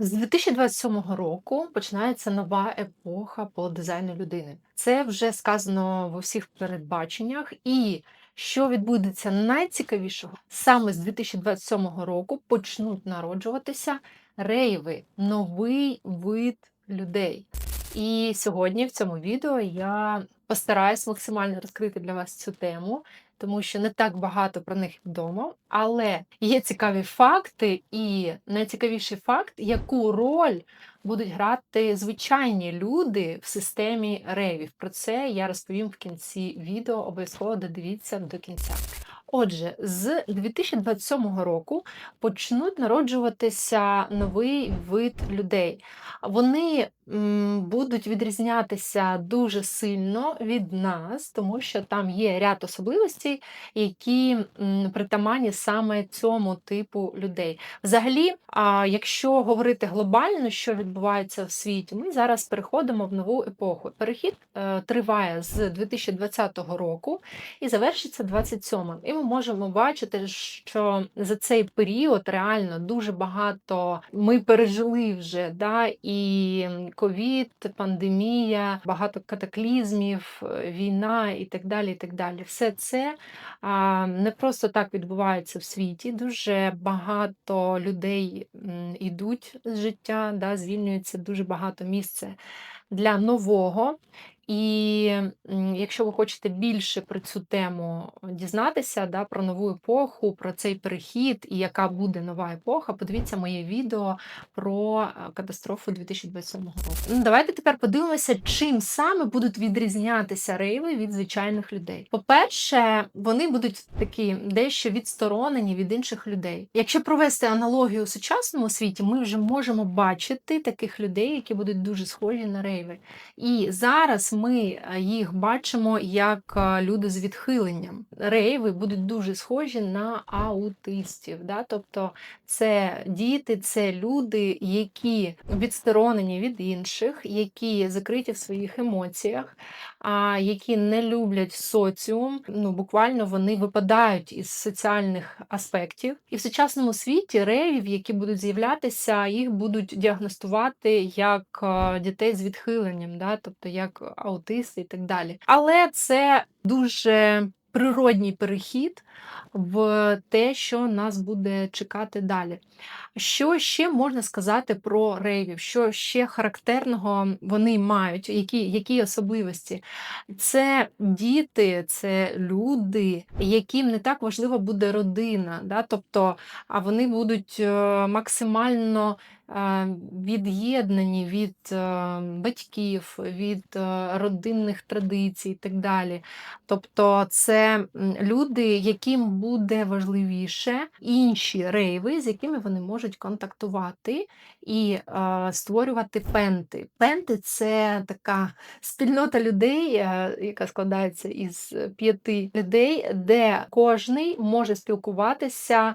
З 2027 року починається нова епоха по дизайну людини. Це вже сказано в усіх передбаченнях. І що відбудеться найцікавішого, саме з 2027 року почнуть народжуватися рейви, новий вид людей. І сьогодні в цьому відео я постараюсь максимально розкрити для вас цю тему, тому що не так багато про них відомо, але є цікаві факти, і найцікавіший факт, яку роль будуть грати звичайні люди в системі рейвів. Про це я розповім в кінці відео. Обов'язково додивіться до кінця. Отже, з 2027 року почнуть народжуватися новий вид людей. Вони будуть відрізнятися дуже сильно від нас, тому що там є ряд особливостей, які притаманні саме цьому типу людей. Взагалі, якщо говорити глобально, що відбувається в світі, ми зараз переходимо в нову епоху. Перехід е, триває з 2020 року і завершиться 27 І ми можемо бачити, що за цей період реально дуже багато ми пережили вже да, і ковід, пандемія, багато катаклізмів, е, війна і так далі. і так далі. Все це не просто так відбувається в світі. Дуже багато людей м, ідуть з життя, да, звільнюється дуже багато місця для нового. І якщо ви хочете більше про цю тему дізнатися, да, про нову епоху, про цей перехід і яка буде нова епоха, подивіться моє відео про е, катастрофу 2027 року. Ну, Давайте тепер подивимося, чим саме будуть відрізнятися рейви від звичайних людей. По-перше, вони будуть такі дещо відсторонені від інших людей. Якщо провести аналогію у сучасному світі, ми вже можемо бачити таких людей, які будуть дуже схожі на рейви. І зараз ми е, їх бачимо як е, люди з відхиленням. Рейви будуть дуже схожі на аутистів. Да? Тобто це діти, це люди, які відсторонені від інших, які закриті в своїх емоціях, які не люблять соціум. Ну буквально вони випадають із соціальних аспектів. І в сучасному світі рейвів, які будуть з'являтися, їх будуть діагностувати як дітей з відхиленням, да? тобто як аутисти і так далі. Але це дуже природній перехід в те, що нас буде чекати далі. Що ще можна сказати про рейвів? Що ще характерного вони мають? Які які особливості? Це діти, це люди, яким не так важлива буде родина. Да? Тобто, а вони будуть е, максимально е, від'єднані від е, батьків, від родинних традицій і так далі. Тобто, це люди, яким буде важливіше інші рейви, з якими вони можуть контактувати і е, створювати пенти. Пенти це така спільнота людей, е, яка складається із п'яти людей, де кожний може спілкуватися.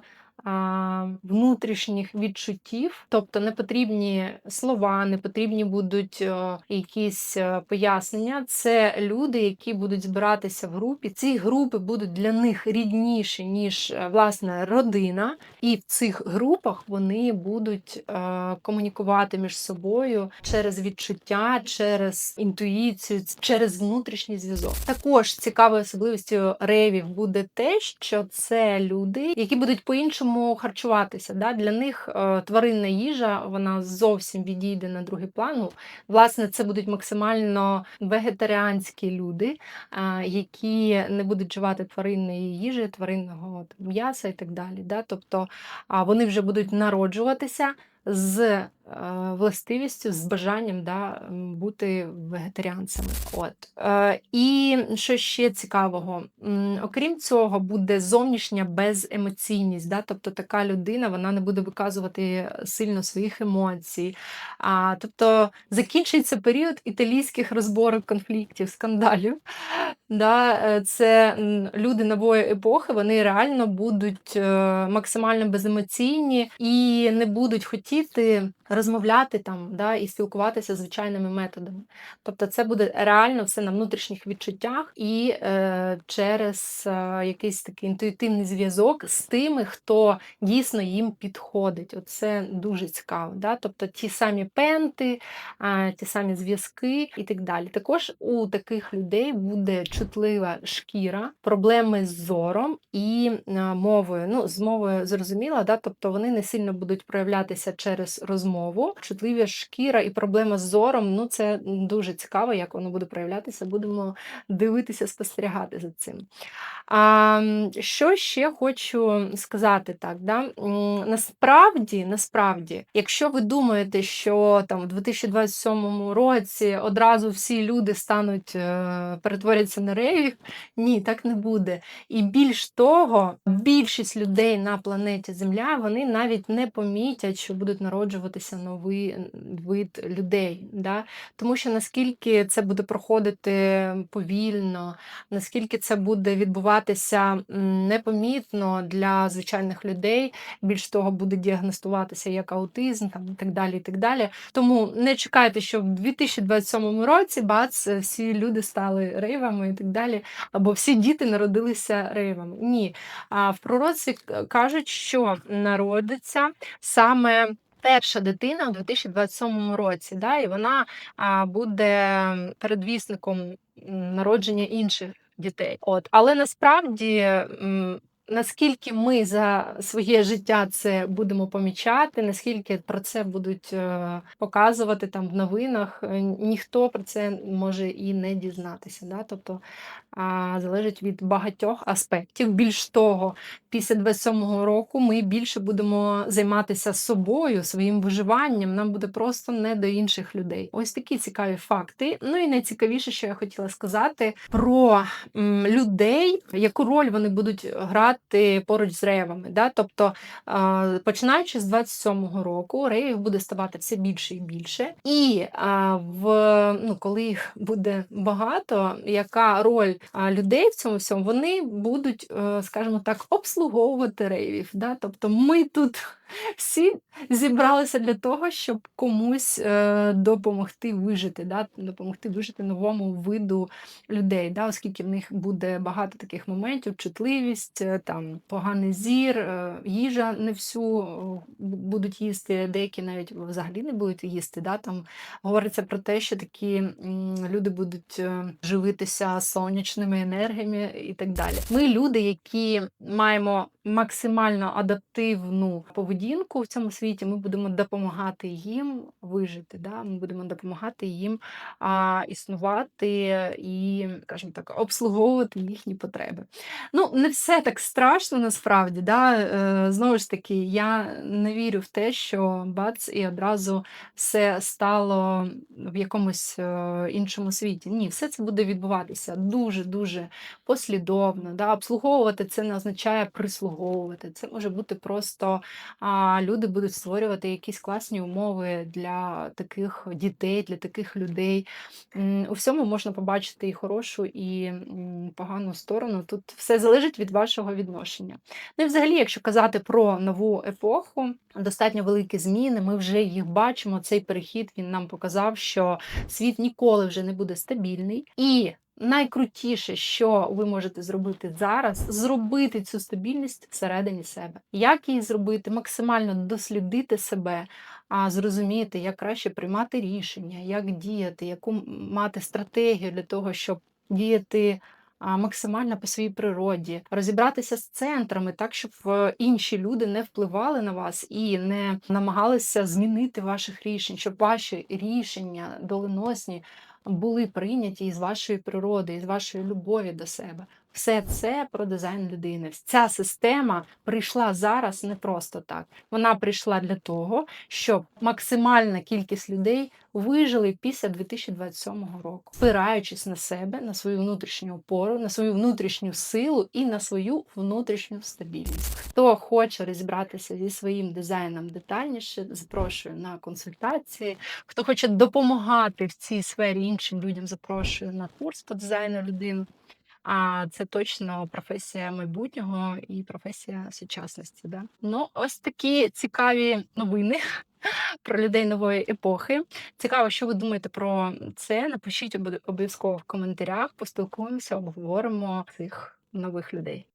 Внутрішніх відчуттів, тобто не потрібні слова, не потрібні будуть е, якісь е, пояснення. Це люди, які будуть збиратися в групі. Ці групи будуть для них рідніші, ніж е, власне родина, і в цих групах вони будуть комунікувати між собою через відчуття, через інтуїцію, через внутрішній зв'язок. Також цікавою особливістю рейвів буде те, що це люди, які будуть по-іншому харчуватися. Да? Для них е, тваринна їжа вона зовсім відійде на другий план. Ну, Власне, це будуть максимально вегетаріанські люди, е, які не будуть вживати тваринної їжі, тваринного м'яса і так далі. Да? Тобто вони вже будуть народжуватися з е, властивістю, з бажанням да, бути вегетаріанцями. От. Е, і що ще цікавого, окрім цього, буде зовнішня беземоційність. Да? Тобто така людина вона не буде виказувати сильно своїх емоцій. А, тобто закінчується період італійських розборок, конфліктів, скандалів. Да? Е, Це люди нової епохи, вони реально будуть е, максимально беземоційні і не будуть хотіти розмовляти там, да, і спілкуватися звичайними методами. Тобто це буде реально все на внутрішніх відчуттях і е, через е, якийсь такий інтуїтивний зв'язок з тими, хто дійсно їм підходить. Оце дуже цікаво. Да? Тобто ті самі пенти, а, ті самі зв'язки і так далі. Також у таких людей буде чутлива шкіра, проблеми з зором і мовою. Ну, з мовою зрозуміло, да? тобто вони не сильно будуть проявлятися через розмову. Чутлива шкіра і проблема з зором ну це дуже цікаво, як воно буде проявлятися. Будемо дивитися, спостерігати за цим. А, що ще хочу сказати так, да? Насправді, насправді, якщо ви думаєте, що там в 2027 році одразу всі люди стануть е, перетворяться на ревів, ні, так не буде. І більш того, більшість людей на планеті Земля вони навіть не помітять, що будуть народжуватися новий вид людей. Да? Тому що наскільки це буде проходити повільно, наскільки це буде відбуватися непомітно для звичайних людей, більш того, буде діагностуватися як аутизм там, і так далі. і так далі. Тому не чекайте, що в 2027 році бац, всі люди стали рейвами і так далі, або всі діти народилися рейвами. Ні. А в пророці кажуть, що народиться саме. Перша дитина у 2027 році, да, і вона а, буде передвісником народження інших дітей. От, але насправді. Наскільки ми за своє життя це будемо помічати, наскільки про це будуть е, показувати там в новинах, е, ніхто про це може і не дізнатися. Да? Тобто а, залежить від багатьох аспектів. Більш того, після 27-го року ми більше будемо займатися собою, своїм виживанням. Нам буде просто не до інших людей. Ось такі цікаві факти. Ну і найцікавіше, що я хотіла сказати про людей, яку роль вони будуть грати поруч з рейвами. Да? Тобто, починаючи з 27-го року, рейвів буде ставати все більше і більше. І в, ну, коли їх буде багато, яка роль людей в цьому всьому, вони будуть, е, скажімо так, обслуговувати рейвів. Да? Тобто ми тут всі зібралися для того, щоб комусь е, допомогти вижити, да? допомогти вижити новому виду людей, да? оскільки в них буде багато таких моментів, чутливість, е, там поганий зір, е, їжа не всю будуть їсти, деякі навіть взагалі не будуть їсти. Да? Там говориться про те, що такі м, люди будуть е, живитися сонячними енергіями і так далі. Ми люди, які маємо максимально адаптивну поведінку в цьому світі, ми будемо допомагати їм вижити. Да? Ми будемо допомагати їм а, існувати і, скажімо так, обслуговувати їхні потреби. Ну, не все так страшно насправді. Да? Е, знову ж таки, я не вірю в те, що бац, і одразу все стало в якомусь е, іншому світі. Ні, все це буде відбуватися дуже-дуже послідовно. Да? Обслуговувати це не означає прислуговувати. Це може бути просто а, люди будуть створювати якісь класні умови для таких дітей, для таких людей. У всьому можна побачити і хорошу, і погану сторону. Тут все залежить від вашого відношення. Ну і взагалі, якщо казати про нову епоху, достатньо великі зміни. Ми вже їх бачимо. Цей перехід він нам показав, що світ ніколи вже не буде стабільний. І найкрутіше, що ви можете зробити зараз, зробити цю стабільність всередині себе. Як її зробити? Максимально дослідити себе, а зрозуміти, як краще приймати рішення, як діяти, яку мати стратегію для того, щоб діяти. Максимально по своїй природі, розібратися з центрами так, щоб е, інші люди не впливали на вас і не намагалися змінити ваших рішень, щоб ваші рішення доленосні були прийняті із вашої природи, із вашої любові до себе. Все це про дизайн людини. Ця система прийшла зараз не просто так. Вона прийшла для того, щоб максимальна кількість людей вижили після 2027 року, спираючись на себе, на свою внутрішню опору, на свою внутрішню силу і на свою внутрішню стабільність. Хто хоче розібратися зі своїм дизайном детальніше, запрошую на консультації. Хто хоче допомагати в цій сфері іншим людям, запрошую на курс по дизайну людини. А це точно професія майбутнього і професія сучасності. Да? Ну, ось такі цікаві новини про людей нової епохи. Цікаво, що ви думаєте про це. Напишіть обов'язково в коментарях, поспілкуємося, обговоримо цих нових людей.